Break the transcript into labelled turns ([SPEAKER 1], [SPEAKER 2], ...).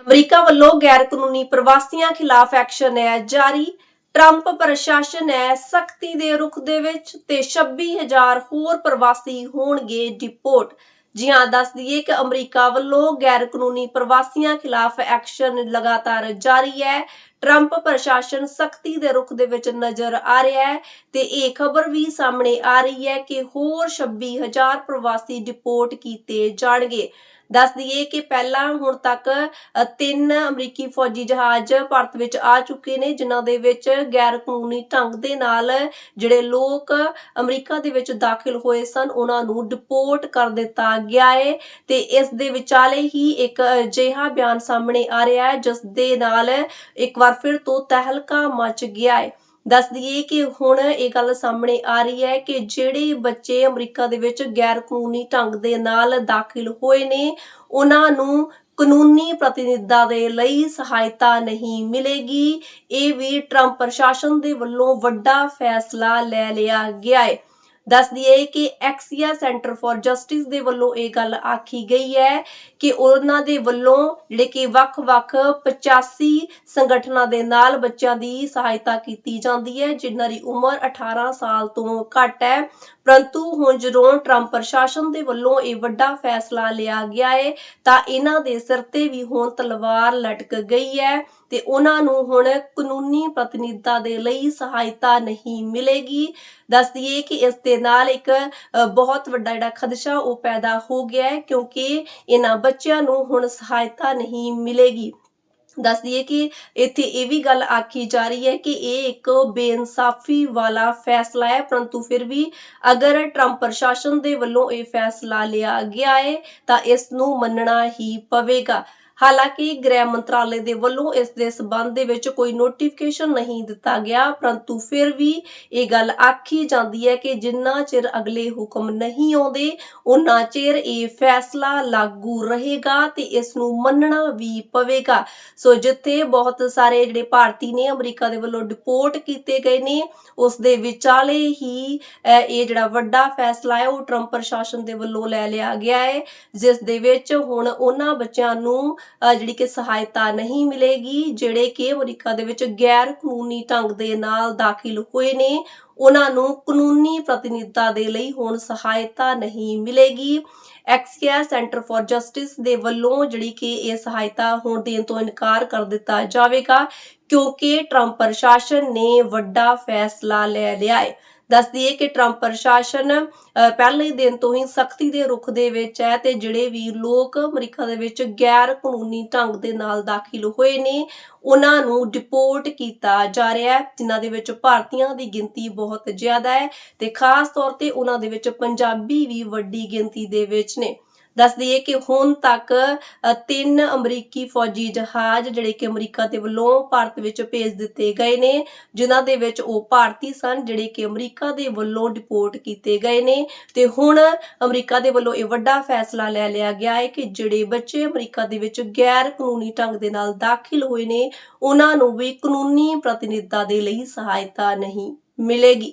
[SPEAKER 1] America ਵੱਲੋਂ ਗੈਰ ਕਾਨੂੰਨੀ ਪ੍ਰਵਾਸੀਆਂ ਖਿਲਾਫ ਐਕਸ਼ਨ ਹੈ ਜਾਰੀ। ਟਰੰਪ ਪ੍ਰਸ਼ਾਸਨ ਹੈ ਸਖਤੀ ਦੇ ਰੁਖ ਦੇ ਵਿੱਚ ਤੇ 26000 ਹੋਰ ਪ੍ਰਵਾਸੀ ਹੋਣਗੇ ਡਿਪੋਰਟ। ਜੀ ਹਾਂ ਦੱਸ ਦਈਏ ਕਿ ਅਮਰੀਕਾ ਵੱਲੋਂ ਗੈਰ ਕਾਨੂੰਨੀ ਪ੍ਰਵਾਸੀਆਂ ਖਿਲਾਫ ਐਕਸ਼ਨ ਲਗਾਤਾਰ ਜਾਰੀ ਹੈ। ਟਰੰਪ ਪ੍ਰਸ਼ਾਸਨ ਸਖਤੀ ਦੇ ਰੁਖ ਦੇ ਵਿੱਚ ਨਜ਼ਰ ਆ ਰਿਹਾ ਹੈ ਤੇ ਇਹ ਖਬਰ ਵੀ ਸਾਹਮਣੇ ਆ ਰਹੀ ਹੈ ਕਿ ਹੋਰ 26000 ਪ੍ਰਵਾਸੀ ਡਿਪੋਰਟ ਕੀਤੇ ਜਾਣਗੇ। ਦੱਸ ਦਈਏ ਕਿ ਪਹਿਲਾਂ ਹੁਣ ਤੱਕ ਤਿੰਨ ਅਮਰੀਕੀ ਫੌਜੀ ਜਹਾਜ਼ ਭਾਰਤ ਵਿੱਚ ਆ ਚੁੱਕੇ ਨੇ, ਜਿਨ੍ਹਾਂ ਦੇ ਵਿੱਚ ਗੈਰ ਕਾਨੂੰਨੀ ਢੰਗ ਦੇ ਨਾਲ ਜਿਹੜੇ ਲੋਕ ਅਮਰੀਕਾ ਦੇ ਵਿੱਚ ਦਾਖਲ ਹੋਏ ਸਨ, ਉਹਨਾਂ ਨੂੰ ਡਿਪੋਰਟ ਕਰ ਦਿੱਤਾ ਗਿਆ ਹੈ ਤੇ ਇਸ ਦੇ ਵਿਚਾਲੇ ਹੀ ਇੱਕ ਅਜਿਹਾ ਬਿਆਨ ਸਾਹਮਣੇ ਆ ਰਿਹਾ ਹੈ, ਜਿਸ ਦੇ ਨਾਲ ਇੱਕ ਵਾਰ ਫਿਰ ਤੋਂ ਤਹਿਲਕਾ ਮਚ ਗਿਆ ਹੈ। ਦੱਸ ਦਈਏ ਕਿ ਹੁਣ ਇਹ ਗੱਲ ਸਾਹਮਣੇ ਆ ਰਹੀ ਹੈ ਕਿ ਜਿਹੜੇ ਬੱਚੇ ਅਮਰੀਕਾ ਦੇ ਵਿੱਚ ਗੈਰ ਕਾਨੂੰਨੀ ਢੰਗ ਦੇ ਨਾਲ ਦਾਖਲ ਹੋਏ ਨੇ, ਉਹਨਾਂ ਨੂੰ ਕਾਨੂੰਨੀ ਪ੍ਰਤੀਨਿਧਤਾ ਦੇ ਲਈ ਸਹਾਇਤਾ ਨਹੀਂ ਮਿਲੇਗੀ। ਇਹ ਵੀ ਟਰੰਪ ਪ੍ਰਸ਼ਾਸਨ ਦੇ ਵੱਲੋਂ ਵੱਡਾ ਫੈਸਲਾ ਲੈ ਲਿਆ ਗਿਆ ਹੈ। ਦੱਸ ਦਈਏ ਕਿ ਐਕਸੀਆ ਸੈਂਟਰ ਫਾਰ ਜਸਟਿਸ ਦੇ ਵੱਲੋਂ ਇਹ ਗੱਲ ਆਖੀ ਗਈ ਹੈ ਕਿ ਉਹਨਾਂ ਦੇ ਵੱਲੋਂ ਜਿਹੜੇ ਕਿ ਵੱਖ-ਵੱਖ 85 ਸੰਗਠਨਾਂ ਦੇ ਨਾਲ ਬੱਚਿਆਂ ਦੀ ਸਹਾਇਤਾ ਕੀਤੀ ਜਾਂਦੀ ਹੈ, ਜਿਨ੍ਹਾਂ ਦੀ ਉਮਰ 18 ਸਾਲ ਤੋਂ ਘੱਟ ਹੈ। ਪਰੰਤੂ ਹੁਣ ਜਦੋਂ ਟਰੰਪ ਪ੍ਰਸ਼ਾਸਨ ਦੇ ਵੱਲੋਂ ਇਹ ਵੱਡਾ ਫੈਸਲਾ ਲਿਆ ਗਿਆ ਹੈ ਤਾਂ ਇਹਨਾਂ ਦੇ ਸਿਰ ਤੇ ਵੀ ਹੁਣ ਤਲਵਾਰ ਲਟਕ ਗਈ ਹੈ ਤੇ ਉਹਨਾਂ ਨੂੰ ਹੁਣ ਕਾਨੂੰਨੀ ਪ੍ਰਤੀਨਿਧਤਾ ਦੇ ਲਈ ਸਹਾਇਤਾ ਨਹੀਂ ਮਿਲੇਗੀ। ਦੱਸ ਦਈਏ ਕਿ ਇਸ ਦੇ ਨਾਲ ਇੱਕ ਬਹੁਤ ਵੱਡਾ ਜਿਹੜਾ ਖਦਸ਼ਾ ਉਹ ਪੈਦਾ ਹੋ ਗਿਆ ਹੈ ਕਿਉਂਕਿ ਇਹਨਾਂ ਬੱਚਿਆਂ ਨੂੰ ਹੁਣ ਸਹਾਇਤਾ ਨਹੀਂ ਮਿਲੇਗੀ। ਦੱਸ ਦਈਏ ਕਿ ਇੱਥੇ ਇਹ ਵੀ ਗੱਲ ਆਖੀ ਜਾ ਰਹੀ ਹੈ ਕਿ ਇਹ ਇੱਕ ਬੇਇਨਸਾਫੀ ਵਾਲਾ ਫੈਸਲਾ ਹੈ, ਪਰੰਤੂ ਫਿਰ ਵੀ ਅਗਰ ਟਰੰਪ ਪ੍ਰਸ਼ਾਸਨ ਦੇ ਵੱਲੋਂ ਇਹ ਫੈਸਲਾ ਲਿਆ ਗਿਆ ਹੈ, ਤਾਂ ਇਸ ਨੂੰ ਮੰਨਣਾ ਹੀ ਪਵੇਗਾ। ਹਾਲਾਂਕਿ ਗ੍ਰਹਿ ਮੰਤਰਾਲੇ ਦੇ ਵੱਲੋਂ ਇਸ ਦੇ ਸਬੰਧ ਦੇ ਵਿੱਚ ਕੋਈ ਨੋਟੀਫਿਕੇਸ਼ਨ ਨਹੀਂ ਦਿੱਤਾ ਗਿਆ, ਪਰੰਤੂ ਫਿਰ ਵੀ ਇਹ ਗੱਲ ਆਖੀ ਜਾਂਦੀ ਹੈ ਕਿ ਜਿੰਨਾ ਚਿਰ ਅਗਲੇ ਹੁਕਮ ਨਹੀਂ ਆਉਂਦੇ ਉਨਾ ਚਿਰ ਇਹ ਫੈਸਲਾ ਲਾਗੂ ਰਹੇਗਾ ਤੇ ਇਸ ਨੂੰ ਮੰਨਣਾ ਵੀ ਪਵੇਗਾ। ਸੋ ਜਿੱਥੇ ਬਹੁਤ ਸਾਰੇ ਜਿਹੜੇ ਭਾਰਤੀ ਨੇ ਅਮਰੀਕਾ ਦੇ ਵੱਲੋਂ ਡਿਪੋਰਟ ਕੀਤੇ ਗਏ ਨੇ, ਉਸ ਦੇ ਵਿਚਾਲੇ ਹੀ ਇਹ ਜਿਹੜਾ ਵੱਡਾ ਫੈਸਲਾ ਹੈ, ਉਹ ਟਰੰਪ ਪ੍ਰਸ਼ਾਸਨ ਦੇ ਵੱਲੋਂ ਲੈ ਲਿਆ ਗਿਆ ਹੈ, ਜਿਸ ਦੇ ਵਿੱਚ ਹੁਣ ਉਹਨਾਂ ਬੱਚਿਆਂ ਨੂੰ ਜਿਹੜੀ ਕਿ ਸਹਾਇਤਾ ਨਹੀਂ ਮਿਲੇਗੀ, ਜਿਹੜੇ ਕਿ ਅਮਰੀਕਾ ਦੇ ਵਿੱਚ ਗੈਰ ਕਾਨੂੰਨੀ ਢੰਗ ਦੇ ਨਾਲ ਦਾਖਲ ਹੋਏ ਨੇ, ਉਹਨਾਂ ਨੂੰ ਕਾਨੂੰਨੀ ਪ੍ਰਤੀਨਿਧਤਾ ਦੇ ਲਈ ਹੁਣ ਸਹਾਇਤਾ ਨਹੀਂ ਮਿਲੇਗੀ। ਐਕਸੀਆ ਸੈਂਟਰ ਫਾਰ ਜਸਟਿਸ ਦੇ ਵੱਲੋਂ ਜਿਹੜੀ ਕਿ ਇਹ ਸਹਾਇਤਾ ਹੁਣ ਦੇਣ ਤੋਂ ਇਨਕਾਰ ਕਰ ਦਿੱਤਾ ਜਾਵੇਗਾ, ਕਿਉਂਕਿ ਟਰੰਪ ਪ੍ਰਸ਼ਾਸਨ ਨੇ ਵੱਡਾ ਫੈਸਲਾ ਲੈ ਲਿਆ ਹੈ। ਦੱਸ ਦਈਏ ਕਿ ਟਰੰਪ ਪ੍ਰਸ਼ਾਸਨ ਪਹਿਲੇ ਦਿਨ ਤੋਂ ਹੀ ਸਖਤੀ ਦੇ ਰੁਖ ਦੇ ਵਿੱਚ ਹੈ ਤੇ ਜਿਹੜੇ ਵੀ ਲੋਕ ਅਮਰੀਕਾ ਦੇ ਵਿੱਚ ਗੈਰ ਕਾਨੂੰਨੀ ਢੰਗ ਦੇ ਨਾਲ ਦਾਖਲ ਹੋਏ ਨੇ, ਉਹਨਾਂ ਨੂੰ ਡਿਪੋਰਟ ਕੀਤਾ ਜਾ ਰਿਹਾ ਹੈ, ਜਿਨ੍ਹਾਂ ਦੇ ਵਿੱਚ ਭਾਰਤੀਆਂ ਦੀ ਗਿਣਤੀ ਬਹੁਤ ਜ਼ਿਆਦਾ ਹੈ ਤੇ ਖਾਸ ਤੌਰ ਤੇ ਉਹਨਾਂ ਦੇ ਵਿੱਚ ਪੰਜਾਬੀ ਵੀ ਵੱਡੀ ਗਿਣਤੀ ਦੇ ਵਿੱਚ ਨੇ। ਦੱਸ ਦਈਏ ਕਿ ਹੁਣ ਤੱਕ ਤਿੰਨ ਅਮਰੀਕੀ ਫੌਜੀ ਜਹਾਜ਼ ਜਿਹੜੇ ਕਿ ਅਮਰੀਕਾ ਦੇ ਵੱਲੋਂ ਭਾਰਤ ਵਿੱਚ ਭੇਜ ਦਿੱਤੇ ਗਏ ਨੇ, ਜਿਨ੍ਹਾਂ ਦੇ ਵਿੱਚ ਉਹ ਭਾਰਤੀ ਸਨ ਜਿਹੜੇ ਕਿ ਅਮਰੀਕਾ ਦੇ ਵੱਲੋਂ ਡਿਪੋਰਟ ਕੀਤੇ ਗਏ ਨੇ। ਤੇ ਹੁਣ ਅਮਰੀਕਾ ਦੇ ਵੱਲੋਂ ਇਹ ਵੱਡਾ ਫੈਸਲਾ ਲੈ ਲਿਆ ਗਿਆ ਹੈ ਕਿ ਜਿਹੜੇ ਬੱਚੇ ਅਮਰੀਕਾ ਦੇ ਵਿੱਚ ਗੈਰ ਕਾਨੂੰਨੀ ਢੰਗ ਦੇ ਨਾਲ ਦਾਖਲ ਹੋਏ ਨੇ, ਉਹਨਾਂ ਨੂੰ ਵੀ ਕਾਨੂੰਨੀ ਪ੍ਰਤੀਨਿਧਤਾ ਦੇ ਲਈ ਸਹਾਇਤਾ ਨਹੀਂ ਮਿਲੇਗੀ।